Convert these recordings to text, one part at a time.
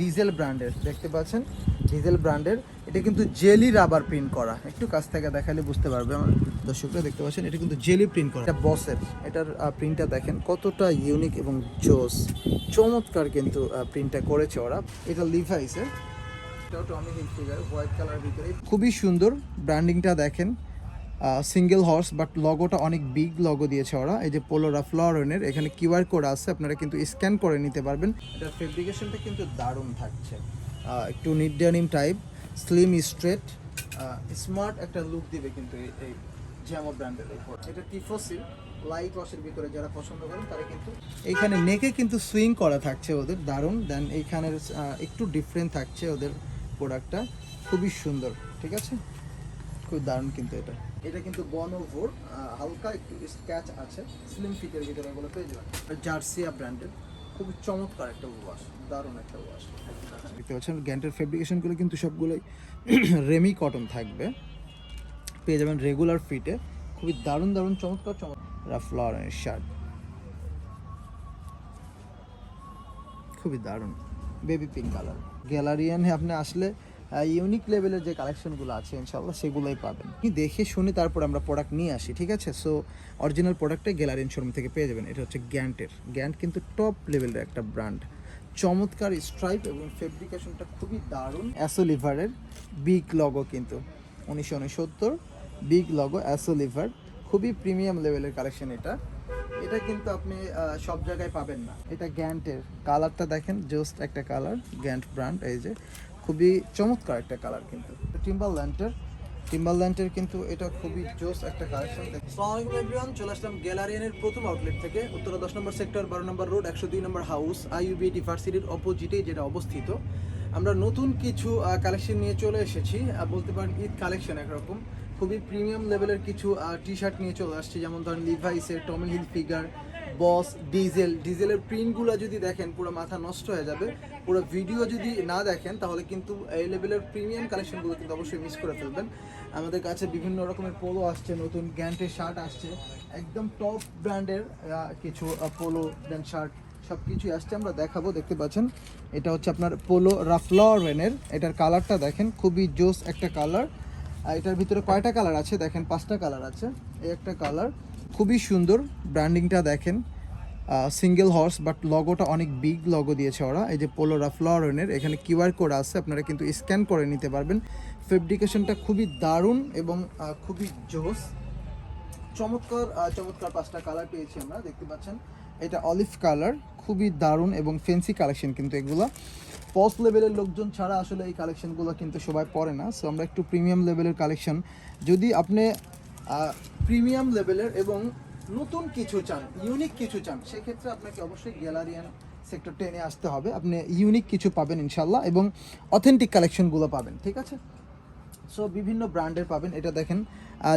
Diesel ব্র্যান্ডের দেখতে পাচ্ছেন? ডিজেল ব্র্যান্ডের এটা কিন্তু জেলি রাবার প্রিন্ট করা। একটু কাছ থেকে দেখালে বুঝতে পারবে আমার দর্শকরা, দেখতে পাচ্ছেন? এটা কিন্তু জেলি প্রিন্ট করা। এটা বসের এটার প্রিন্টটা দেখেন কতটা ইউনিক এবং জোস। চমৎকার কিন্তু প্রিন্টটা করেছে ওরা। এটা লিভাইসের এটাও টমি হিলফিগার হোয়াইট কালার ভিতরে। খুবই সুন্দর ব্র্যান্ডিংটা দেখেন। সিঙ্গেল হর্স বাট লগোটা অনেক বিগ লগো দিয়েছে ওরা। এই যে পোলোরা ফ্লোরেনের এখানে কিউআর কোড আছে, আপনারা কিন্তু স্ক্যান করে নিতে পারবেন। এটার ফেব্রিকেশনটা কিন্তু দারুণ থাকছে। একটু knit denim type slim straight smart একটা লুক দিবে কিন্তু এই- জ্যামো ব্র্যান্ডের উপর এটা টিফোসিল লাইট ওয়াশের ভিতরে যারা পছন্দ করেন, তারা কিন্তু এইখানে নেকে কিন্তু সুইং করা থাকছে ওদের, দারুণ। দেন এইখানের একটু ডিফারেন্ট থাকছে ওদের প্রোডাক্টটা খুবই সুন্দর, ঠিক আছে? খুব দারুণ কিন্তু এটা। এটা কিন্তু বনোভোর হালকা একটু স্ক্যাচ আছে স্লিম ফিটের ভিতরে এগুলো পেয়ে যাবেন। জার্সিয়া ব্র্যান্ডের খুবই চমৎকার একটা ওয়াশ দারুণ একটা ওয়াশ দেখতে পাচ্ছেন গ্যান্টের ফেব্রিকেশনগুলো কিন্তু সবগুলোই রেমি কটন থাকবে। পেয়ে যাবেন রেগুলার ফিটে খুবই দারুণ দারুণ, চমৎকার চমৎকার। ফ্লাওয়ারের শার্ট খুবই দারুণ বেবি পিঙ্ক কালার গ্যালারিয়ানে আপনি আসলে ইউনিক লেভেলের যে কালেকশনগুলো আছে ইনশাল্লাহ সেগুলোই পাবেন। কি দেখে শুনে তারপর আমরা প্রোডাক্ট নিয়ে আসি, ঠিক আছে? সো অরিজিনাল প্রোডাক্টটাই গ্যালারিয়ান শোরুম থেকে পেয়ে যাবেন। এটা হচ্ছে গ্যান্টের গ্যান্ট কিন্তু টপ লেভেলের একটা ব্র্যান্ড চমৎকার স্ট্রাইপ এবং ফেব্রিকেশনটা খুবই দারুণ। অ্যাসো লিভারের বিগ লগো কিন্তু, উনিশশো উনসত্তর। বিগ লগো অ্যাসো লিভার খুবই প্রিমিয়াম লেভেলের কালেকশন এটা। এটা কিন্তু আপনি সব জায়গায় পাবেন না। এটা গ্যান্টের কালারটা দেখেন জাস্ট একটা কালার গ্যান্ট ব্র্যান্ড এই যে। খুবই চমৎকার একটা কালার কিন্তু। টিম্বাল ল্যান্টের কিন্তু এটা খুবই জোস একটা কালেকশন আসসালামু এভরিওয়ান চলে আসলাম গ্যালারিয়ানের প্রথম আউটলেট থেকে, উত্তরা দশ নম্বর সেক্টর বারো নম্বর রোড একশো দুই নম্বর হাউস আইইউবি ডিভার্সিটির অপোজিটেই যেটা অবস্থিত। আমরা নতুন কিছু কালেকশন নিয়ে চলে এসেছি বলতে পারেন ঈদ কালেকশন একরকম। খুবই প্রিমিয়াম লেভেলের কিছু টি শার্ট নিয়ে চলে আসছি, যেমন ধরেন লিভাইসের টমি হিল ফিগার বস, ডিজেল, ডিজেলের প্রিন্টগুলো যদি দেখেন, পুরো মাথা নষ্ট হয়ে যাবে। পুরো ভিডিও যদি না দেখেন, তাহলে কিন্তু এই লেভেলের প্রিমিয়াম কালেকশনগুলো কিন্তু অবশ্যই মিস করে ফেলবেন। আমাদের কাছে বিভিন্ন রকমের পোলো আসছে, নতুন গ্যান্টের শার্ট আসছে। একদম টপ ব্র্যান্ডের কিছু পোলো দেন শার্ট সব কিছুই আসছে, আমরা দেখাবো, দেখতে পাচ্ছেন। এটা হচ্ছে আপনার পোলো রাফলরেনের এটার কালারটা দেখেন, খুবই জোস একটা কালার এটার ভিতরে কয়টা কালার আছে? দেখেন, পাঁচটা কালার আছে। এই একটা কালার খুবই সুন্দর ব্র্যান্ডিংটা দেখেন। সিঙ্গেল হর্স বাট লগোটা অনেক বিগ লগো দিয়েছে ওরা। এই যে পোলোরা রাফলরেনের এখানে কিউআর কোড আছে, আপনারা কিন্তু স্ক্যান করে নিতে পারবেন। ফেব্রিকেশনটা খুবই দারুণ এবং খুবই জোস। চমৎকার চমৎকার পাঁচটা কালার পেয়েছি আমরা, দেখতে পাচ্ছেন। এটা অলিভ কালার খুবই দারুণ এবং ফেন্সি কালেকশন কিন্তু এগুলো। পস লেভেলের লোকজন ছাড়া আসলে এই কালেকশনগুলো কিন্তু সবাই পরে না সো আমরা একটু প্রিমিয়াম লেভেলের কালেকশন যদি আপনি প্রিমিয়াম লেভেলের এবং নতুন কিছু চান ইউনিক কিছু চান, সেক্ষেত্রে আপনাকে অবশ্যই গ্যালারিয়ান সেক্টর টেনে আসতে হবে। আপনি ইউনিক কিছু পাবেন ইনশাল্লাহ এবং অথেন্টিক কালেকশনগুলো পাবেন, ঠিক আছে? সো বিভিন্ন ব্র্যান্ডের পাবেন। এটা দেখেন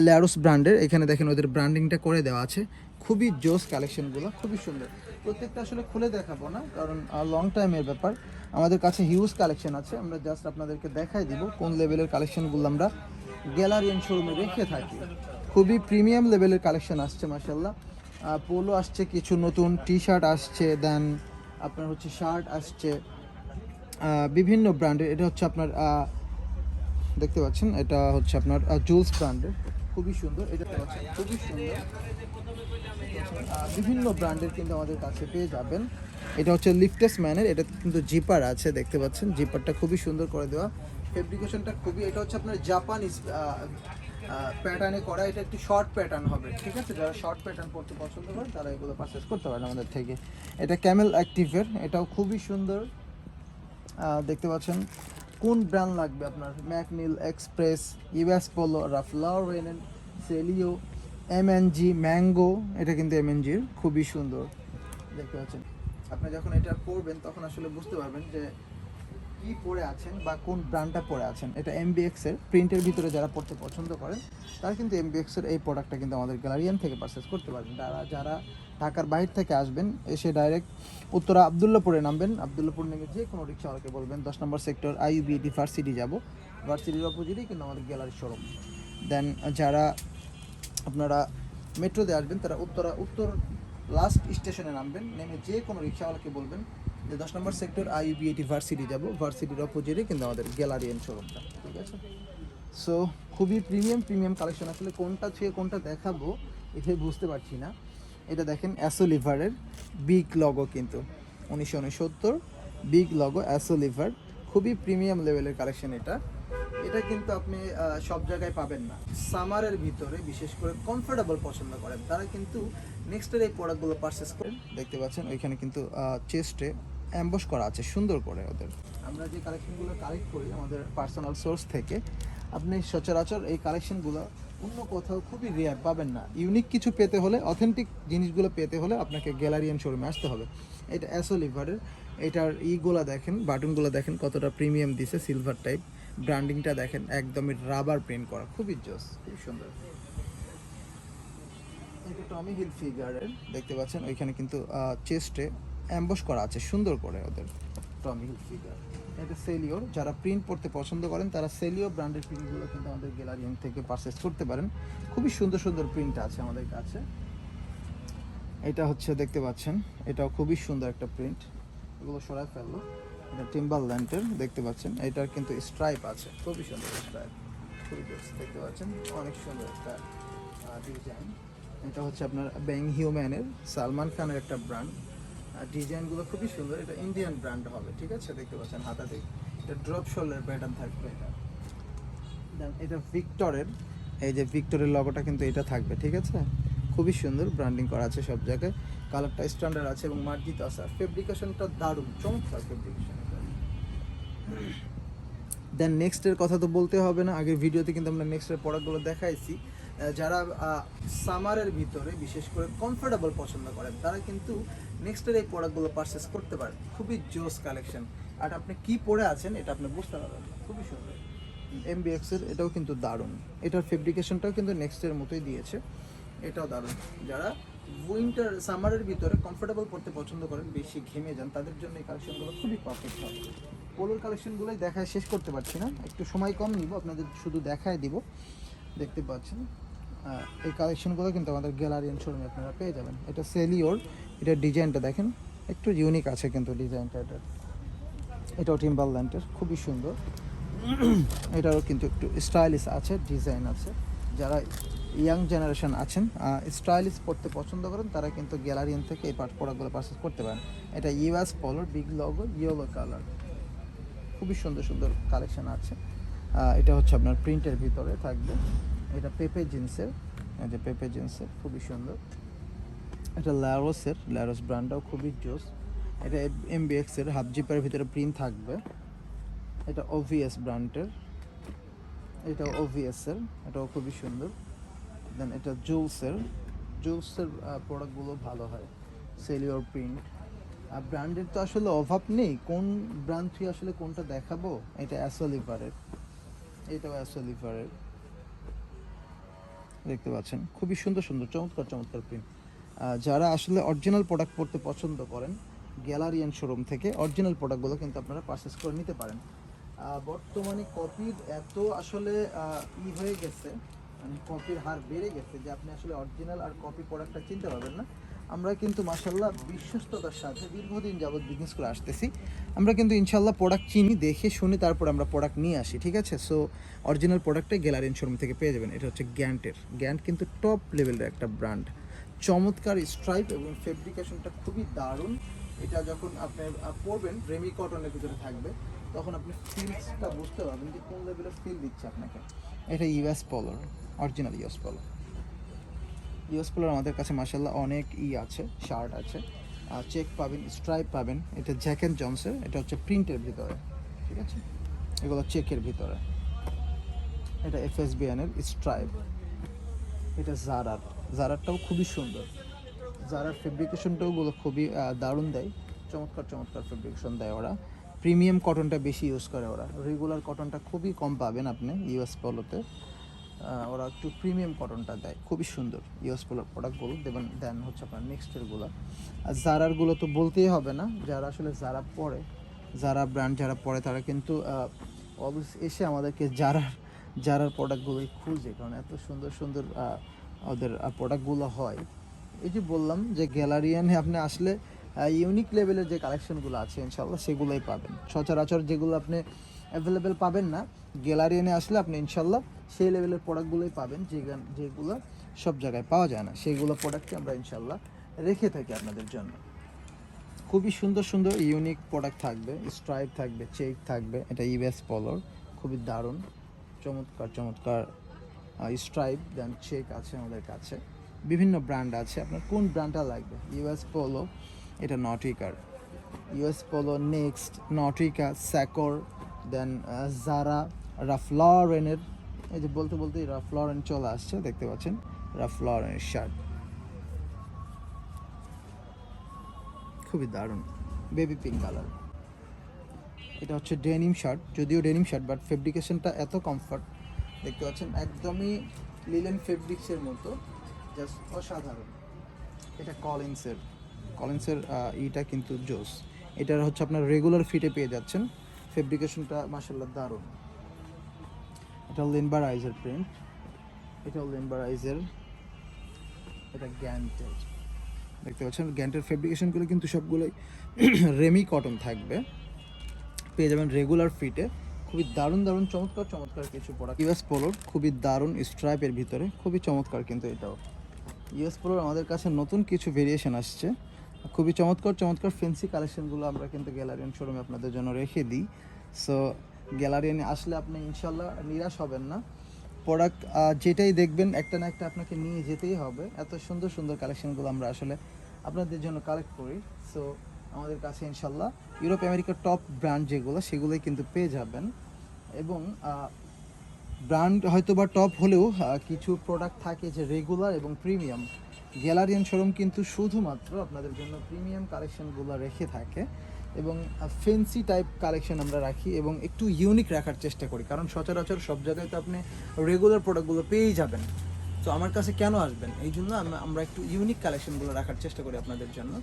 ল্যারোস ব্র্যান্ডের এখানে দেখেন ওদের ব্র্যান্ডিংটা করে দেওয়া আছে। খুবই জোস কালেকশনগুলো খুবই সুন্দর। প্রত্যেকটা আসলে খুলে দেখাবো না, কারণ লং টাইমের ব্যাপার। আমাদের কাছে হিউজ কালেকশন আছে। আমরা জাস্ট আপনাদেরকে দেখাই দিব কোন লেভেলের কালেকশনগুলো আমরা গ্যালারিয়ান শোরুমে রেখে থাকি। খুবই প্রিমিয়াম লেভেলের কালেকশন আসছে মাসাল্লাহ পোলো আসছে, কিছু নতুন টি শার্ট আসছে দেন আপনার হচ্ছে শার্ট আসছে। বিভিন্ন ব্র্যান্ডের এটা হচ্ছে আপনার দেখতে পাচ্ছেন, এটা হচ্ছে আপনার জুলস ব্র্যান্ডের খুবই সুন্দর, এটা পাচ্ছেন, খুবই সুন্দর। বিভিন্ন ব্র্যান্ডের কিন্তু আমাদের কাছে পেয়ে যাবেন। এটা হচ্ছে লিফটেস ম্যানের এটা কিন্তু জিপার আছে, দেখতে পাচ্ছেন। জিপারটা খুবই সুন্দর করে দেওয়া। ফেব্রিকেশনটা খুবই, এটা হচ্ছে আপনার জাপানিজ প্যাটার্নে করা এটা একটু শর্ট প্যাটার্ন হবে, ঠিক আছে? যারা শর্ট প্যাটার্ন পড়তে পছন্দ করে তারা এগুলো পারচেস করতে পারেন আমাদের থেকে। এটা ক্যামেল অ্যাক্টিভের এটাও খুবই সুন্দর। দেখতে পাচ্ছেন কোন ব্র্যান্ড লাগবে আপনার? McNeil Express US Polo Ralph Lauren Celio MNG Mango এটা কিন্তু এমএনজির খুবই সুন্দর। দেখতে পাচ্ছেন। আপনি যখন এটা পরবেন, তখন আসলে বুঝতে পারবেন যে কি পরে আছেন বা কোন ব্র্যান্ডটা পরে আছেন, এটা এমবিএক্স এর প্রিন্টের ভিতরে যারা পড়তে পছন্দ করেন, তারা কিন্তু এমবিএক্স এর এই প্রোডাক্টটা কিন্তু আমাদের গ্যালারিয়ান থেকে পারচেস করতে পারবেন। তারা যারা ঢাকার বাইরে থেকে আসবেন, এসে ডাইরেক্ট উত্তরা আবদুল্লাপুরে নামবেন। আবদুল্লাপুর নেমে যে কোনো রিক্সাওয়ালাকে বলবেন, দশ নম্বর সেক্টর আইইবি ভার্সিটি যাব। ভার্সিটির অপোজিটেই কিন্তু আমাদের গ্যালারি শোরুম দেন যারা আপনারা মেট্রোতে আসবেন, তারা উত্তরা, উত্তর লাস্ট স্টেশনে নামবেন। নেমে যে কোনো রিক্সাওয়ালাকে বলবেন যে দশ নম্বর সেক্টর আইবিএটি ভার্সিটি যাব, ভার্সিটির অপোজিটে কিন্তু আমাদের গ্যালারিয়ান শোরুমটা, ঠিক আছে? সো খুবই প্রিমিয়াম প্রিমিয়াম কালেকশন আসলে কোনটা ছুঁয়ে কোনটা দেখাবো এটাই বুঝতে পারছি না। এটা দেখেন অ্যাসো লিভারের বিগ লগো কিন্তু, উনিশশো উনসত্তর বিগ লগো অ্যাসো লিভার খুবই প্রিমিয়াম লেভেলের কালেকশন এটা। এটা কিন্তু আপনি সব জায়গায় পাবেন না। সামারের ভিতরে বিশেষ করে কমফোর্টেবল পছন্দ করেন। তারা কিন্তু নেক্সটের এই প্রোডাক্টগুলো পারচেস করেন। দেখতে পাচ্ছেন, ওইখানে কিন্তু চেস্টে অ্যাম্বস করা আছে, সুন্দর করে ওদের। আমরা যে কালেকশনগুলো কালেক্ট করি, আমাদের পার্সোনাল সোর্স থেকে, আপনি সচরাচর এই কালেকশনগুলো অন্য কোথাও খুবই রেয়ার পাবেন না। ইউনিক কিছু পেতে হলে অথেন্টিক জিনিসগুলো পেতে হলে আপনাকে গ্যালারিয়ান শোরুমে আসতে হবে। এটা অ্যাসো লিভারের এটার ইগুলো দেখেন বাটনগুলো দেখেন, কতটা প্রিমিয়াম দিছে সিলভার টাইপ ব্র্যান্ডিংটা দেখেন, একদমই রাবার প্রিন্ট করা, খুবই জোস খুব সুন্দর। এটা টমি হিল ফিগারের দেখতে পাচ্ছেন, ওইখানে কিন্তু চেস্টে অ্যাম্বস করা আছে, সুন্দর করে ওদের টমি হিল ফিগার এটা সেলিওর যারা প্রিন্ট পড়তে পছন্দ করেন, তারা সেলিও ব্র্যান্ডের প্রিন্টগুলো কিন্তু আমাদের গ্যালারিয়ান থেকে পারচেস করতে পারেন। খুবই সুন্দর সুন্দর প্রিন্ট আছে আমাদের কাছে। এটা হচ্ছে, দেখতে পাচ্ছেন, এটাও খুবই সুন্দর একটা প্রিন্ট এগুলো সরাই ফেলল। এটা টিম্বাল ল্যান্ডের দেখতে পাচ্ছেন, এটার কিন্তু স্ট্রাইপ আছে। খুবই সুন্দর স্ট্রাইপ খুবই দেখতে পাচ্ছেন, অনেক সুন্দর একটা ডিজাইন এটা হচ্ছে আপনার ব্যাং হিউম্যানের সালমান খানের একটা ব্র্যান্ড ডিজাইনগুলো খুবই সুন্দর। এটা ইন্ডিয়ান ব্র্যান্ড হবে, ঠিক আছে? দেখতে পাচ্ছেন হাতাতে। এটা ড্রপ শোল্ডার প্যাটার্ন থাকবে এটা। Then এটা ভিক্টরের এই যে ভিক্টরের লগোটা কিন্তু এটা থাকবে, ঠিক আছে? খুবই সুন্দর ব্র্যান্ডিং করা আছে সব জায়গায়। কালারটা স্ট্যান্ডার্ড আছে এবং মার্জিত আছে। আর ফেব্রিকেশনটা দারুণ, চমৎকার ফেব্রিকেশন দেন নেক্সটের কথা তো বলতে হবে না। আগের ভিডিওতে কিন্তু আমরা নেক্সটের প্রোডাক্টগুলো দেখাইছি। যারা সামারের ভিতরে বিশেষ করে কমফোর্টেবল পছন্দ করেন, তারা কিন্তু নেক্সটের এই প্রোডাক্টগুলো পারচেস করতে পারেন। খুবই জোস কালেকশন আর আপনি কি পরে আছেন, এটা আপনি বুঝতে পারবেন খুবই সুন্দর। এমবিএক্স এর, এটাও কিন্তু দারুণ। এটার ফেব্রিকেশনটাও কিন্তু নেক্সটের মতোই দিয়েছে। এটাও দারুণ। যারা উইন্টার সামারের ভিতরে কমফোর্টেবল পড়তে পছন্দ করেন, বেশি ঘেমে যান, তাদের জন্য এই কালেকশনগুলো খুবই পারফেক্ট হবে। পোলোর কালেকশনগুলোই দেখায়, শেষ করতে পারছি না। একটু সময় কম নিব, আপনাদের শুধু দেখায় দিব। দেখতে পাচ্ছেন। এই কালেকশনগুলো কিন্তু আমাদের গ্যালারিয়ান শোরুমে আপনারা পেয়ে যাবেন। এটা সেলিওর এটা ডিজাইনটা দেখেন, একটু ইউনিক আছে কিন্তু ডিজাইনটা এটার এটাও টিম্বাল ল্যান্ডের খুবই সুন্দর। এটারও কিন্তু একটু স্টাইলিশ আছে ডিজাইন আছে। যারা ইয়াং জেনারেশন আছেন স্টাইলিশ পড়তে পছন্দ করেন, তারা কিন্তু গ্যালারিয়ান থেকে এই পাট প্রোডাক্টগুলো পারচেস করতে পারেন। এটা ইউএস পলোর বিগ লগো ইয়েলো কালার খুবই সুন্দর সুন্দর কালেকশন আছে। এটা হচ্ছে আপনার প্রিন্টের ভিতরে থাকবে। এটা পেপে জিন্সের যে পেপে জিন্সের, খুবই সুন্দর। এটা ল্যারোসের, ল্যারোস ব্র্যান্ডটাও খুবই জোস। এটা এমবিএক্স এর হাফ জিপার ভিতরে প্রিন্ট থাকবে। এটা ওভিএস ব্র্যান্ডের। এটা ওভিএস এর, এটাও খুবই সুন্দর। দেন এটা জুলসের। জুলসের প্রোডাক্টগুলো ভালো হয়। সেলিওর প্রিন্ট আর ব্র্যান্ডের তো আসলে অভাব নেই। কোন ব্র্যান্ড আসলে কোনটা দেখাবো? এটা অ্যাসোলিভারের এটাও অ্যাসোলিভারের দেখতে পাচ্ছেন, খুবই সুন্দর সুন্দর, চমৎকার চমৎকার প্রিন্ট যারা আসলে অরিজিনাল প্রোডাক্ট পড়তে পছন্দ করেন, গ্যালারিয়ান শোরুম থেকে অরিজিনাল প্রোডাক্টগুলো কিন্তু আপনারা পারচেস করে নিতে পারেন। বর্তমানে কপির এত আসলে ই হয়ে গেছে মানে কপির হার বেড়ে গেছে যে আপনি আসলে অরিজিনাল আর কপি প্রোডাক্টটা চিনতে পারবেন না। আমরা কিন্তু মাসাল্লাহ বিশ্বস্ততার সাথে দীর্ঘদিন যাবৎ বিজনেস করে আসতেছি। আমরা কিন্তু ইনশাল্লাহ প্রোডাক্ট চিনি, দেখে শুনে তারপর আমরা প্রোডাক্ট নিয়ে আসি, ঠিক আছে? সো অরিজিনাল প্রোডাক্টটাই গ্যালারিয়ান শোরুম থেকে পেয়ে যাবেন। এটা হচ্ছে গ্যান্টের গ্যান্ট কিন্তু টপ লেভেলের একটা ব্র্যান্ড চমৎকার স্ট্রাইপ এবং ফেব্রিকেশনটা খুবই দারুণ। এটা যখন আপনি পরবেন রেমি কটনের ভিতরে থাকবে, তখন আপনি ফিলসটা বুঝতে পারবেন যে কোন লেভেলের ফিল দিচ্ছে আপনাকে। এটা ইউএস পলোর অরিজিনাল ইউএস পলো ইউএস পলোর আমাদের কাছে মাসাল্লাহ অনেক ই আছে, শার্ট আছে। আর চেক পাবেন স্ট্রাইপ পাবেন। এটা জ্যাক অ্যান্ড জনসের এটা হচ্ছে প্রিন্টের ভিতরে, ঠিক আছে? এগুলো চেকের ভিতরে। এটা এফএসবিএনের স্ট্রাইপ এটা জারার জারারটাও খুবই সুন্দর। জারার ফেব্রিকেশনটাও গুলো খুবই দারুণ দেয়। চমৎকার চমৎকার ফেব্রিকেশন দেয় ওরা। প্রিমিয়াম কটনটা বেশি ইউজ করে ওরা। রেগুলার কটনটা খুবই কম পাবেন আপনি ইউএস পলোতে ওরা একটু প্রিমিয়াম কটনটা দেয়। খুবই সুন্দর। ইউএস পোলোর প্রোডাক্টগুলো দেবেন দেন হচ্ছে আপনার নেক্সটেরগুলো আর জারারগুলো তো বলতেই হবে না, যারা আসলে যারা পরে যারা ব্র্যান্ড যারা পরে, তারা কিন্তু অলওয়েজ এসে আমাদেরকে যারার যারার প্রোডাক্টগুলোই খুঁজে, কারণ এত সুন্দর সুন্দর ওদের প্রোডাক্টগুলো হয়। এই যে বললাম যে গ্যালারিয়ানে আপনি আসলে ইউনিক লেভেলের যে কালেকশনগুলো আছে ইনশাল্লাহ সেগুলোই পাবেন। সচরাচর যেগুলো আপনি অ্যাভেলেবেল পাবেন না গ্যালারিয়ানে আসলে আপনি ইনশাল্লাহ সেই লেভেলের প্রোডাক্টগুলোই পাবেন যে যেগুলো সব জায়গায় পাওয়া যায় না। সেইগুলো প্রোডাক্টকে আমরা ইনশাল্লাহ রেখে থাকি আপনাদের জন্য। খুবই সুন্দর সুন্দর ইউনিক প্রোডাক্ট থাকবে। স্ট্রাইপ থাকবে চেক থাকবে। এটা ইউএস পলোর খুবই দারুণ। চমৎকার চমৎকার স্ট্রাইপ দেন চেক আছে আমাদের কাছে। বিভিন্ন ব্র্যান্ড আছে। আপনার কোন ব্র্যান্ডটা লাগবে? ইউএস পোলো এটা নটিকার ইউএস পোলো নেক্সট নটিকা স্যাকর দেন জারা রাফলরেনের এই যে বলতে বলতে রাফলরেন চলে আসছে, দেখতে পাচ্ছেন? রাফলরেনের শার্ট খুবই দারুণ। Baby pink colour. এটা হচ্ছে ডেনিম শার্ট যদিও ডেনিম শার্ট বাট ফেব্রিকেশনটা এত কমফর্ট, দেখতে পাচ্ছেন? একদমই লিলেন ফেব্রিক্সের মতো, জাস্ট অসাধারণ। এটা কলিন্সের কলিন্সের ইটা কিন্তু জোস। এটার হচ্ছে আপনার রেগুলার ফিটে পেয়ে যাচ্ছেন। ফেব্রিকেশনটা মাসাল্লাহ দারুণ। এটা লিনবারাইজের প্রিন্ট এটা লিনবারাইজের এটা গ্যান্টের দেখতে পাচ্ছেন গ্যান্টের ফেব্রিকেশনগুলো কিন্তু সবগুলোই রেমি কটন থাকবে। পেয়ে যাবেন রেগুলার ফিটে খুবই দারুণ দারুণ, চমৎকার চমৎকার কিছু প্রোডাক্ট ইউএস পোলোর খুবই দারুণ স্ট্রাইপের ভিতরে। খুবই চমৎকার কিন্তু এটাও। ইউএস পোলোর আমাদের কাছে নতুন কিছু ভেরিয়েশন আসছে। খুবই চমৎকার চমৎকার ফেন্সি কালেকশনগুলো আমরা কিন্তু গ্যালারিয়ান শোরুমে আপনাদের জন্য রেখে দিই। সো গ্যালারিয়ানে আসলে আপনি ইনশাল্লাহ নিরাশ হবেন না। প্রোডাক্ট যেটাই দেখবেন, একটা না একটা আপনাকে নিয়ে যেতেই হবে। এত সুন্দর সুন্দর কালেকশনগুলো আমরা আসলে আপনাদের জন্য কালেক্ট করি। সো আমাদের কাছে ইনশাল্লাহ ইউরোপ আমেরিকার টপ ব্র্যান্ড যেগুলো, সেগুলোই কিন্তু পেয়ে যাবেন। এবং ব্র্যান্ড হয়তো বা টপ হলেও কিছু প্রোডাক্ট থাকে যে রেগুলার এবং প্রিমিয়াম গ্যালারিয়ান শোরুম কিন্তু শুধুমাত্র আপনাদের জন্য প্রিমিয়াম কালেকশনগুলো রেখে থাকে। এবং ফেন্সি টাইপ কালেকশন আমরা রাখি এবং একটু ইউনিক রাখার চেষ্টা করি। কারণ সচরাচর সব জায়গায় তো আপনি রেগুলার প্রোডাক্টগুলো পেয়েই যাবেন। তো আমার কাছে কেন আসবেন? এই জন্য আমরা একটু ইউনিক কালেকশনগুলো রাখার চেষ্টা করি আপনাদের জন্য।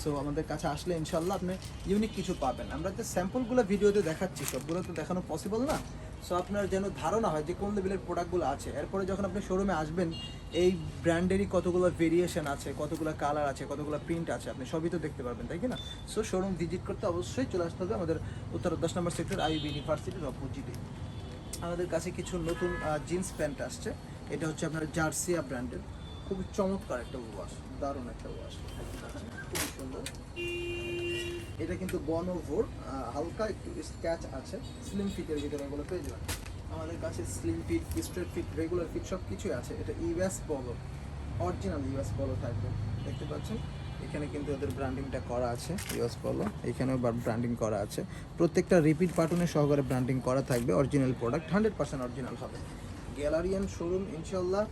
সো আমাদের কাছে আসলে ইনশাল্লাহ আপনি ইউনিক কিছু পাবেন। আমরা যে স্যাম্পলগুলো ভিডিওতে দেখাচ্ছি, সবগুলো তো দেখানো পসিবল না? সো আপনার যেন ধারণা হয় যে কোন লেভেলের প্রোডাক্টগুলো আছে। এরপরে যখন আপনি শোরুমে আসবেন, এই ব্র্যান্ডেরই কতগুলো ভেরিয়েশন আছে, কতগুলো কালার আছে, কতগুলো প্রিন্ট আছে, আপনি সবই তো দেখতে পারবেন, তাই কি না? সো শোরুম ভিজিট করতে অবশ্যই চলে আসতে হবে আমাদের উত্তর দশ নম্বর সেক্টর আইবি ইউনিভার্সিটির অপোজিটে আমাদের কাছে কিছু নতুন জিন্স প্যান্ট আসছে। এটা হচ্ছে আপনার জার্সিয়া ব্র্যান্ডের খুবই চমৎকার একটা ওয়াশ দারুণ একটা ওয়াশ এটা কিন্তু বনভোর হালকা একটু স্ক্যাচ আছে। স্লিম ফিটের ভিতরে এগুলো পেয়ে যাবেন। আমাদের কাছে slim fit straight fit regular fit সব কিছুই আছে। এটা ইউএস পলো অরিজিনাল ইউএস পলো থাকবে। দেখতে পাচ্ছেন? এখানে কিন্তু ওদের ব্র্যান্ডিংটা করা আছে ইউএস পলো এখানেও ব্র্যান্ডিং করা আছে। প্রত্যেকটা রিপিট পার্টনে সহকারে ব্র্যান্ডিং করা থাকবে। Original product hundred percent original হবে। গ্যালারিয়ান শোরুম ইনশাল্লাহ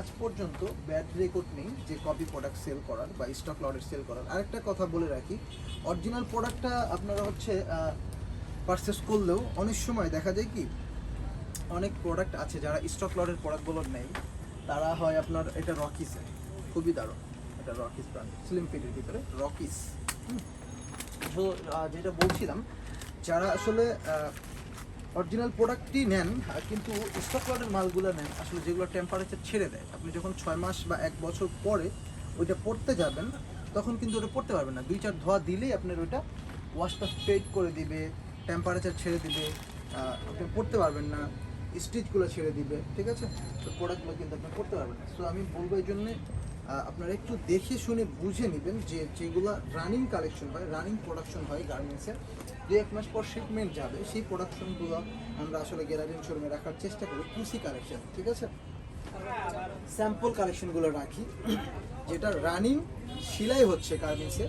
আজ পর্যন্ত ব্যাড রেকর্ড নেই যে কপি প্রোডাক্ট সেল করার বা স্টক লটের সেল করার। আরেকটা কথা বলে রাখি অরিজিনাল প্রোডাক্টটা আপনারা হচ্ছে পারচেস করলেও অনেক সময় দেখা যায় কি, অনেক প্রোডাক্ট আছে যারা স্টক লটের প্রোডাক্টগুলো নেই তারা হয় আপনার এটা রকিসে খুবই দারুণ। এটা রকিস ব্র্যান্ড স্লিম ফিটের ভিতরে রকিস যেটা বলছিলাম, যারা আসলে অরিজিনাল প্রোডাক্টই নেন কিন্তু স্টক লটের মালগুলো নেন, আসলে যেগুলো টেম্পারেচার ছেড়ে দেয়। আপনি যখন ছয় মাস বা এক বছর পরে ওইটা পড়তে যাবেন, তখন কিন্তু ওটা পড়তে পারবেন না। দুই চার ধোয়া দিলেই আপনার ওইটা ওয়াশটা ফেড করে দিবে টেম্পারেচার ছেড়ে দিবে আপনি পড়তে পারবেন না স্টিচগুলো ছেড়ে দিবে, ঠিক আছে? তো প্রোডাক্টগুলো কিন্তু আপনি করতে পারবেন না। সো আমি বলব এই জন্যে আপনারা একটু দেখে শুনে বুঝে নেবেন যে যেগুলো রানিং কালেকশন হয় রানিং প্রোডাকশন হয় গার্মেন্টসের দু এক মাস পর শিপমেন্ট যাবে, সেই প্রোডাকশনগুলো আমরা আসলে গ্যালারিয়ান শোরুমে রাখার চেষ্টা করি কুসি কালেকশন ঠিক আছে? স্যাম্পল কালেকশনগুলো রাখি, যেটা রানিং সিলাই হচ্ছে গার্মেন্টসে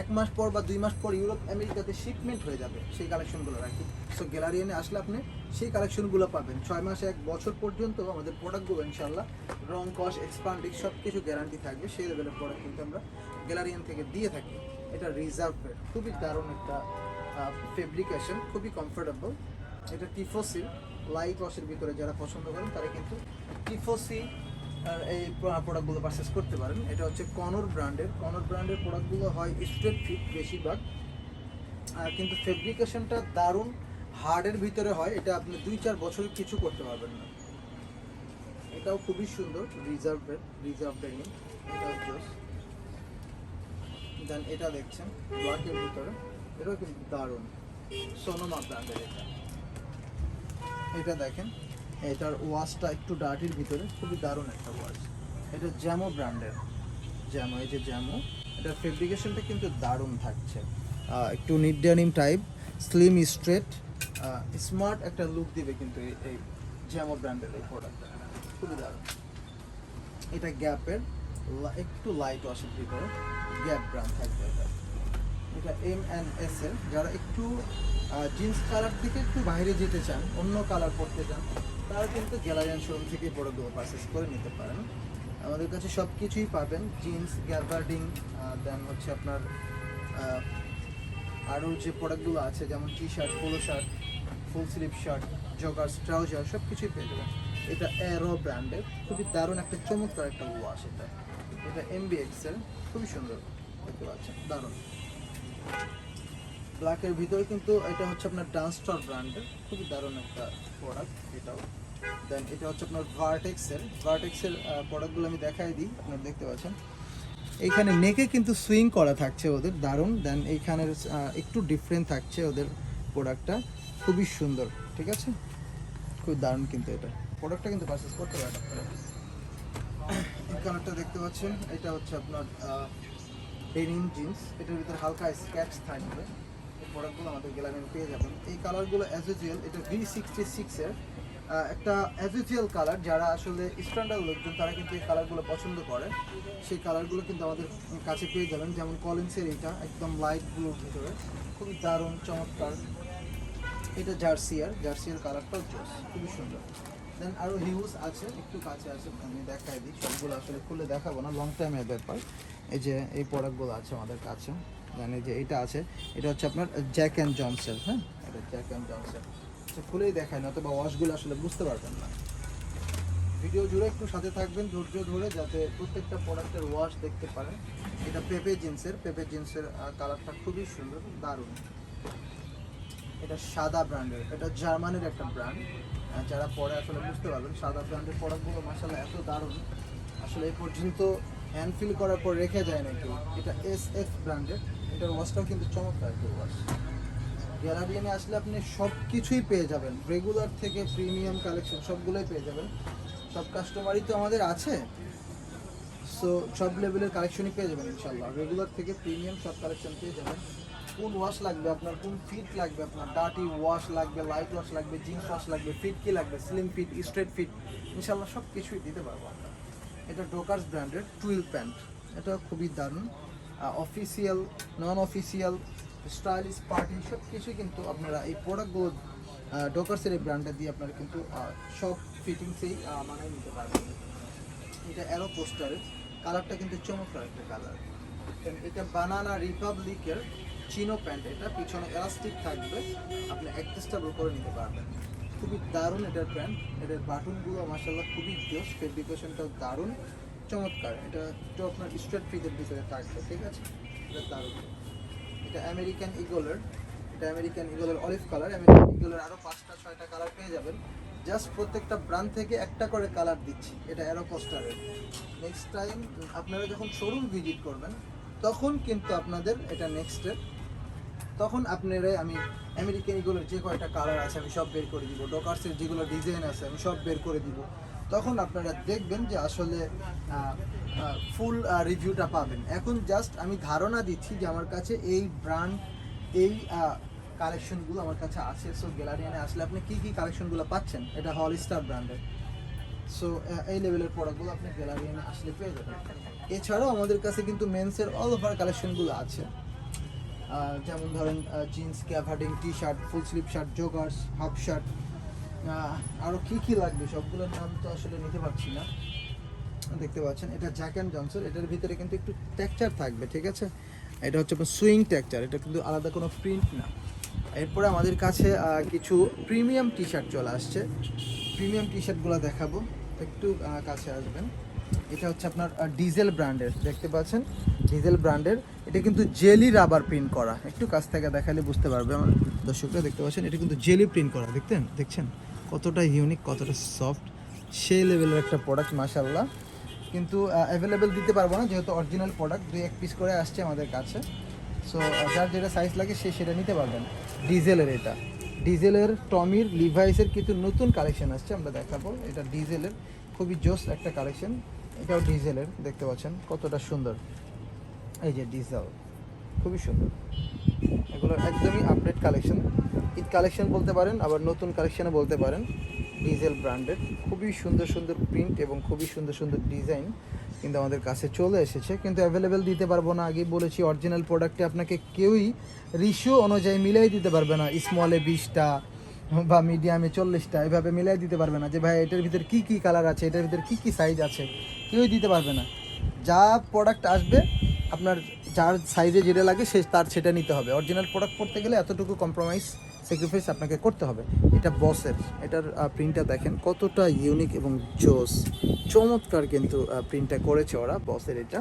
এক মাস পর বা দুই মাস পর ইউরোপ আমেরিকাতে শিপমেন্ট হয়ে যাবে, সেই কালেকশনগুলো রাখি। সো গ্যালারিয়ানে আসলে আপনি সেই কালেকশনগুলো পাবেন। ছয় মাস, এক বছর পর্যন্ত আমাদের প্রোডাক্টগুলো ইনশাল্লাহ রং, কস এক্সপান্ডিং সব কিছু গ্যারান্টি থাকবে, সেই লেভেলের প্রোডাক্ট কিন্তু আমরা গ্যালারিয়ান থেকে দিয়ে থাকি। এটা রিজার্ভের খুবই দারুণ একটা ফেব্রিকেশন খুবই কমফোর্টেবল এটা টিফোসি লাইট ওয়াশের ভিতরে যারা পছন্দ করেন, তারা কিন্তু টিফোসি এই প্রোডাক্টগুলো পারচেস করতে পারেন। এটা হচ্ছে কনর ব্র্যান্ডের কনর ব্র্যান্ডের প্রোডাক্টগুলো হয় স্ট্রেট ফিট বেশিরভাগ। কিন্তু ফেব্রিকেশনটা দারুণ হার্ডের ভিতরে হয়। এটা আপনি দুই চার বছর কিছু করতে পারবেন না। এটাও খুবই সুন্দর রিজার্ভের রিজার্ভ ডেনিম এটাও জোস দেন এটা দেখছেন ব্ল্যাকের ভিতরে। এটাও কিন্তু দারুণ সোনোমা ব্র্যান্ডের এটা। এটা দেখেন, এটার ওয়াশটা একটু ডার্টির ভিতরে, খুবই দারুণ একটা ওয়াশ। এটা জ্যামো ব্র্যান্ডের। জ্যামো, এই যে জ্যামো এটার ফেব্রিকেশনটা কিন্তু দারুণ থাকছে। একটু knit denim type, slim straight smart একটা লুক দিবে কিন্তু এই জ্যামো ব্র্যান্ডের এই প্রোডাক্টটা। খুবই দারুণ। এটা গ্যাপের একটু লাইট ওয়াশের ভিতরে, গ্যাপ ব্র্যান্ড থাকবে এটা। এটা এম অ্যান্ড এস এল যারা একটু জিন্স কালার থেকে একটু বাইরে যেতে চান, অন্য কালার পরতে চান, তারা কিন্তু গ্যালারিয়ান শোরুম থেকে প্রোডাক্টগুলো পারচেস করে নিতে পারেন। আমাদের কাছে সব কিছুই পাবেন জিন্স গ্যাবার্ডিং দেন হচ্ছে আপনার আরও যে প্রোডাক্টগুলো আছে, যেমন T shirt polo shirt full sleeve shirt joggers trouser সব কিছুই পেয়ে যাবেন। এটা অ্যারো ব্র্যান্ডের খুবই দারুণ একটা চমৎকার একটা ওয়াশ এটা। এটা এমবিএক্স এর। খুবই সুন্দর দেখতে পাচ্ছেন। দারুণ। ব্ল্যাকের ভিতরে কিন্তু এটা হচ্ছে আপনার ডান্সটর ব্র্যান্ডের খুবই দারুণ একটা প্রোডাক্ট এটাও। দেন এটা হচ্ছে আপনার ভার্টেক্সের ভার্টেক্সের প্রোডাক্টগুলো আমি দেখাই দিই, আপনারা দেখতে পাচ্ছেন। এইখানে নেকে কিন্তু সুইং করা থাকছে ওদের, দারুণ। দেন এইখানের একটু ডিফারেন্ট থাকছে ওদের প্রোডাক্টটা খুবই সুন্দর, ঠিক আছে? খুব দারুণ কিন্তু এটা। প্রোডাক্টটা কিন্তু পারচেস করতে পারেন আপনারা এই কালারটা দেখতে পাচ্ছেন, এটা হচ্ছে আপনার ডেনিম জিন্স, এটার ভিতরে হালকা স্ক্যাচ থাকবে। এই প্রোডাক্টগুলো আমাদের গ্যালারিতে পেয়ে যাবেন। এই কালারগুলো অ্যাজুজুয়াল এটা ভি সিক্সটি সিক্সের একটা অ্যাজুজুয়াল কালার যারা আসলে স্ট্যান্ডার্ড লোকজন, তারা কিন্তু এই কালারগুলো পছন্দ করে। সেই কালারগুলো কিন্তু আমাদের কাছে পেয়ে যাবেন। যেমন কলিন্সের এইটা, একদম লাইট ব্লুর ভিতরে। খুবই দারুণ, চমৎকার। এটা জার্সিয়ার জার্সিয়ার কালারটাও জোস খুবই সুন্দর। দেন আরও হিউজ আছে, একটু কাছে আছে, আমি দেখাই দিই। সবগুলো আসলে খুলে দেখাবো না লং টাইমের ব্যাপার। এই যে এই প্রোডাক্টগুলো আছে আমাদের কাছে এই যে এটা আছে, এটা হচ্ছে আপনার জ্যাক অ্যান্ড জনসেল হ্যাঁ? এটা জ্যাক অ্যান্ড জনসেল আচ্ছা খুলেই দেখায় না অথবা ওয়াশগুলো আসলে বুঝতে পারবেন না। ভিডিও জুড়ে একটু সাথে থাকবেন, ধৈর্য ধরে যাতে প্রত্যেকটা প্রোডাক্টের ওয়াশ দেখতে পারেন। এটা পেপে জিন্সের পেপে জিন্সের কালারটা খুবই সুন্দর, দারুণ। এটা সাদা ব্র্যান্ডের এটা জার্মানির একটা ব্র্যান্ড যারা পরে আসলে বুঝতে পারবেন, সাদা ব্র্যান্ডের প্রোডাক্টগুলো মাসাল্লাহ এত দারুণ। আসলে এ পর্যন্ত হ্যান্ড ফিল করার পর রেখে যায় নাকি? এটা এস এফ ব্র্যান্ডের এটার ওয়াশটাও কিন্তু চমৎকার একটা ওয়াশ গ্যালারিয়ানে আসলে আপনি সব কিছুই পেয়ে যাবেন। রেগুলার থেকে প্রিমিয়াম কালেকশন সবগুলোই পেয়ে যাবেন। সব কাস্টমারই তো আমাদের আছে। সো সব লেভেলের কালেকশনই পেয়ে যাবেন ইনশাল্লাহ রেগুলার থেকে প্রিমিয়াম সব কালেকশন পেয়ে যাবেন। কোন ওয়াশ লাগবে আপনার কোন ফিট লাগবে আপনার। ডাটি ওয়াশ লাগবে লাইট ওয়াশ লাগবে জিন্স ওয়াশ লাগবে ফিট কি লাগবে? স্লিম ফিট স্ট্রেট ফিট ইনশাল্লাহ সব কিছুই দিতে পারব। এটা ডোকার্স ব্র্যান্ডের টুইল প্যান্ট এটা খুবই দারুণ। Official non official stylish party সব কিছুই কিন্তু আপনারা এই প্রোডাক্টগুলো ডোকার্সের এই ব্র্যান্ডটা দিয়ে আপনারা কিন্তু সব ফিটিংসেই মানায় নিতে পারবেন। এটা অ্যারো পোস্টারের কালারটা কিন্তু চমৎকার একটা কালার এটা বানানা রিপাবলিকের চিনো প্যান্ট এটা পিছনে এলাস্টিক থাকবে। আপনি অ্যাডজাস্টেবল করে নিতে পারবেন। খুবই দারুণ এটার প্যান্ট এটার বাটনগুলো মাসাল্লাহ খুবই জোস ফেব্রিকেশনটাও দারুণ, চমৎকার। এটা একটু আপনার স্ট্রেট ফিটের ভিতরে থাকবে, ঠিক আছে? এটা দারুণ। এটা আমেরিকান ইগলের এটা আমেরিকান ইগলের অলিভ কালার আমেরিকান ইগলের আরও পাঁচটা, ছয়টা কালার পেয়ে যাবেন। জাস্ট প্রত্যেকটা ব্র্যান্ড থেকে একটা করে কালার দিচ্ছি। এটা অ্যারো পোস্টারের নেক্সট টাইম আপনারা যখন শোরুম ভিজিট করবেন, তখন কিন্তু আপনাদের এটা নেক্সটের তখন আপনারা আমি আমেরিকান ইগুলোর যে কয়টা কালার আছে, আমি সব বের করে দিব। ডকার্সের যেগুলো ডিজাইন আছে, আমি সব বের করে দিব। তখন আপনারা দেখবেন যে আসলে ফুল রিভিউটা পাবেন। এখন জাস্ট আমি ধারণা দিচ্ছি যে আমার কাছে এই ব্র্যান্ড এই কালেকশনগুলো আমার কাছে আছে। সো গ্যালারিয়ানে আসলে আপনি কী কী কালেকশনগুলো পাচ্ছেন? এটা হল স্টার ব্র্যান্ডের সো এই লেভেলের প্রোডাক্টগুলো আপনি গ্যালারিয়ানে আসলে পেয়ে যাবেন। এছাড়াও আমাদের কাছে কিন্তু মেন্সের অল ওভার কালেকশনগুলো আছে। যেমন ধরেন jeans gabardine T shirt full sleeve shirt joggers half shirt আরও কী কী লাগবে? সবগুলোর নাম তো আসলে নিতে পারছি না। দেখতে পাচ্ছেন, এটা জ্যাক অ্যান্ড জনসন এটার ভিতরে কিন্তু একটু টেক্সচার থাকবে, ঠিক আছে? এটা হচ্ছে আপনার সুইং টেক্সচার এটা কিন্তু আলাদা কোনো প্রিন্ট না। এরপরে আমাদের কাছে কিছু প্রিমিয়াম টি শার্ট চলে আসছে। প্রিমিয়াম টি শার্টগুলো দেখাবো, একটু কাছে আসবেন। এটা হচ্ছে আপনার ডিজেল ব্র্যান্ডের দেখতে পাচ্ছেন? ডিজেল ব্র্যান্ডের এটা কিন্তু জেলি রাবার প্রিন্ট করা। একটু কাছ থেকে দেখালে বুঝতে পারবে আমার দর্শকরা, দেখতে পাচ্ছেন? এটা কিন্তু জেলি প্রিন্ট করা, দেখতেন? দেখছেন? কতটা ইউনিক কতটা সফট সেই লেভেলের একটা প্রোডাক্ট মাসাল্লাহ কিন্তু অ্যাভেলেবেল দিতে পারব না, যেহেতু অরিজিনাল প্রোডাক্ট দুই এক পিস করে আসছে আমাদের কাছে। সো যার যেটা সাইজ লাগে, সে সেটা নিতে পারবেন। ডিজেলের এটা। ডিজেলের টমির লিভাইসের কিন্তু নতুন কালেকশন আসছে, আমরা দেখাবো। এটা ডিজেলের খুবই জোস একটা কালেকশন এটাও ডিজেলের দেখতে পাচ্ছেন কতটা সুন্দর। এই যে ডিজেল খুবই সুন্দর। এগুলো একদমই আপডেট কালেকশন ঈদ কালেকশন বলতে পারেন, আবার নতুন কালেকশনও বলতে পারেন। ডিজেল ব্র্যান্ডেড খুবই সুন্দর সুন্দর প্রিন্ট এবং খুবই সুন্দর সুন্দর ডিজাইন কিন্তু আমাদের কাছে চলে এসেছে। কিন্তু অ্যাভেলেবেল দিতে পারব না, আগেই বলেছি অরিজিনাল প্রোডাক্টে আপনাকে কেউই রিশিও অনুযায়ী মিলাই দিতে পারবে না। স্মলে বিশটা বা মিডিয়ামে চল্লিশটা, এভাবে মিলাই দিতে পারবে না যে, ভাই, এটার ভিতরে কী কী কালার আছে, এটার ভিতরে কী কী সাইজ আছে? কেউই দিতে পারবে না। যা প্রোডাক্ট আসবে, আপনার যার সাইজে যেটা লাগে সে তার সেটা নিতে হবে। অরিজিনাল প্রোডাক্ট পড়তে গেলে এতটুকু কম্প্রোমাইজ স্যাক্রিফাইস আপনাকে করতে হবে। এটা বসের এটার প্রিন্টটা দেখেন কতটা ইউনিক এবং জোস। চমৎকার কিন্তু প্রিন্টটা করেছে ওরা বসের এটা।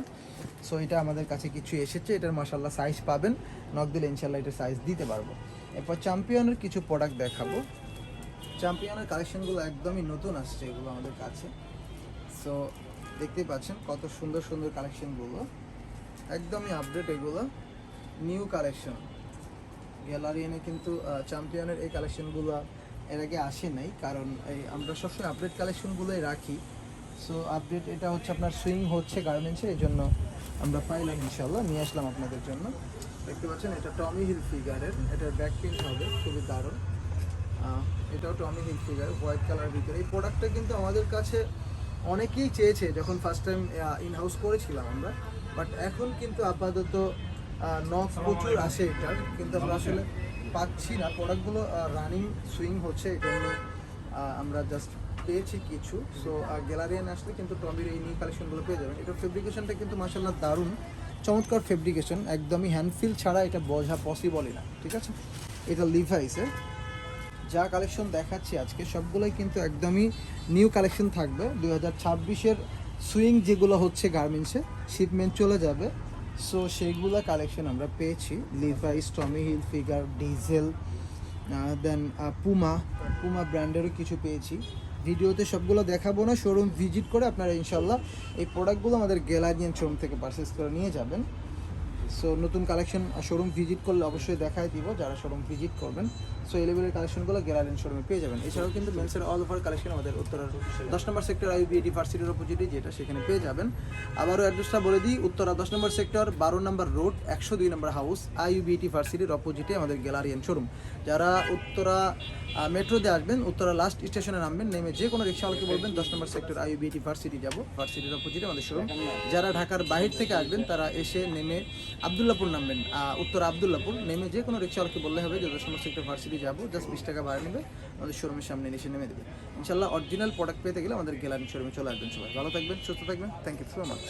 সো এটা আমাদের কাছে কিছু এসেছে, এটার মাসাল্লাহ সাইজ পাবেন। নক দিলে ইনশাল্লাহ এটা সাইজ দিতে পারব। এরপর চ্যাম্পিয়নের কিছু প্রোডাক্ট দেখাবো। চ্যাম্পিয়নের কালেকশনগুলো একদমই নতুন আসছে এগুলো আমাদের কাছে। সো দেখতেই পাচ্ছেন কত সুন্দর সুন্দর কালেকশনগুলো একদমই আপডেট এগুলো। নিউ কালেকশন গ্যালারিয়ানে কিন্তু চ্যাম্পিয়নের এই কালেকশনগুলো এর আগে আসে নাই, কারণ এই আমরা সবসময় আপডেট কালেকশনগুলোই রাখি। সো আপডেট এটা হচ্ছে আপনার সুইং হচ্ছে গার্মেন্টসে এই জন্য আমরা পাইলাম ইনশাল্লাহ নিয়ে আসলাম আপনাদের জন্য। দেখতে পাচ্ছেন, এটা টমি হিল ফিগারের এটার ব্যাক প্রিন্ট হবে, খুবই দারুণ। এটাও টমি হিল ফিগার হোয়াইট কালারের ভিতরে। এই প্রোডাক্টটা কিন্তু আমাদের কাছে অনেকেই চেয়েছে যখন ফার্স্ট টাইম ইন হাউস করেছিলাম আমরা বাট এখন কিন্তু আপাতত নখ প্রচুর আসে এটার কিন্তু আমরা আসলে পাচ্ছি না। প্রোডাক্টগুলো রানিং সুইং হচ্ছে জন্য আহ, আমরা জাস্ট পেয়েছি কিছু। সো গ্যালারিয়ান আসলে কিন্তু টমির এই নিউ কালেকশনগুলো পেয়ে যাবেন। এটার ফেব্রিকেশনটা কিন্তু মাসাল্লাহ দারুণ। চমৎকার ফেব্রিকেশন একদমই হ্যান্ডফিল ছাড়া এটা বোঝা পসিবলই না ঠিক আছে? এটা লিভাইসে যা কালেকশন দেখাচ্ছি আজকে সবগুলোই কিন্তু একদমই নিউ কালেকশন থাকবে। দুই হাজার ছাব্বিশের সুইং যেগুলো হচ্ছে গার্মেন্টসে শিপমেন্ট চলে যাবে। সো সেইগুলো কালেকশন আমরা পেয়েছি। Levi's Tommy Hilfiger Diesel then Puma Puma ব্র্যান্ডেরও কিছু পেয়েছি। ভিডিওতে সবগুলো দেখাবো না শোরুম ভিজিট করে আপনারা ইনশাল্লাহ এই প্রোডাক্টগুলো আমাদের গ্যালারিয়ান শোরুম থেকে পারচেস করে নিয়ে যাবেন। সো নতুন কালেকশন শোরুম ভিজিট করলে অবশ্যই দেখাই দিব যারা শোরুম ভিজিট করবেন। সো এই লেভেলের কালেকশনগুলো গ্যালারিয়ান শোরুমে পেয়ে যাবেন। এছাড়াও কিন্তু মেন্সের অল ওভার কালেকশন আমাদের উত্তরার দশ নম্বর সেক্টর আইবিএডি ভার্সিটির অপোজিটে যেটা সেখানে পেয়ে যাবেন। আবারও অ্যাড্রেসটা বলে দিই, উত্তরা দশ নম্বর সেক্টর বারো নম্বর রোড একশো দুই নম্বর হাউস আইবিএটি ভার্সিটির অপোজিটে আমাদের গ্যালারিয়ান শোরুম যারা উত্তরা মেট্রোতে আসবেন, উত্তরা লাস্ট স্টেশনে নামবেন, নেমে যে কোনো রিক্সাওয়ালাকে বলবেন, দশ নম্বর সেক্টর আইবিএটি ভার্সিটি যাব। ভার্সিটির অপোজিটে আমাদের শোরুম যারা ঢাকার বাহির থেকে আসবেন, তারা এসে নেমে আবদুল্লাপুর নামবেন উত্তর আবদুল্লাপুর, নেমে যে কোনো রিক্সাওয়ালাকে বললে হবে যে নম্বর সেক্টর ভার্সিটি যাব জাস্ট বিশ টাকা ভাড়া নেবে, আমাদের শোরুমের সামনে এসে নেমে দেবে। ইনশাল্লাহ অরিজিনাল প্রোডাক্ট পেতে গেলে আমাদের গ্যালারি শোরুমে চলে আসবেন সবাই। ভালো থাকবেন, সুস্থ থাকবেন থ্যাংক ইউ সো মাচ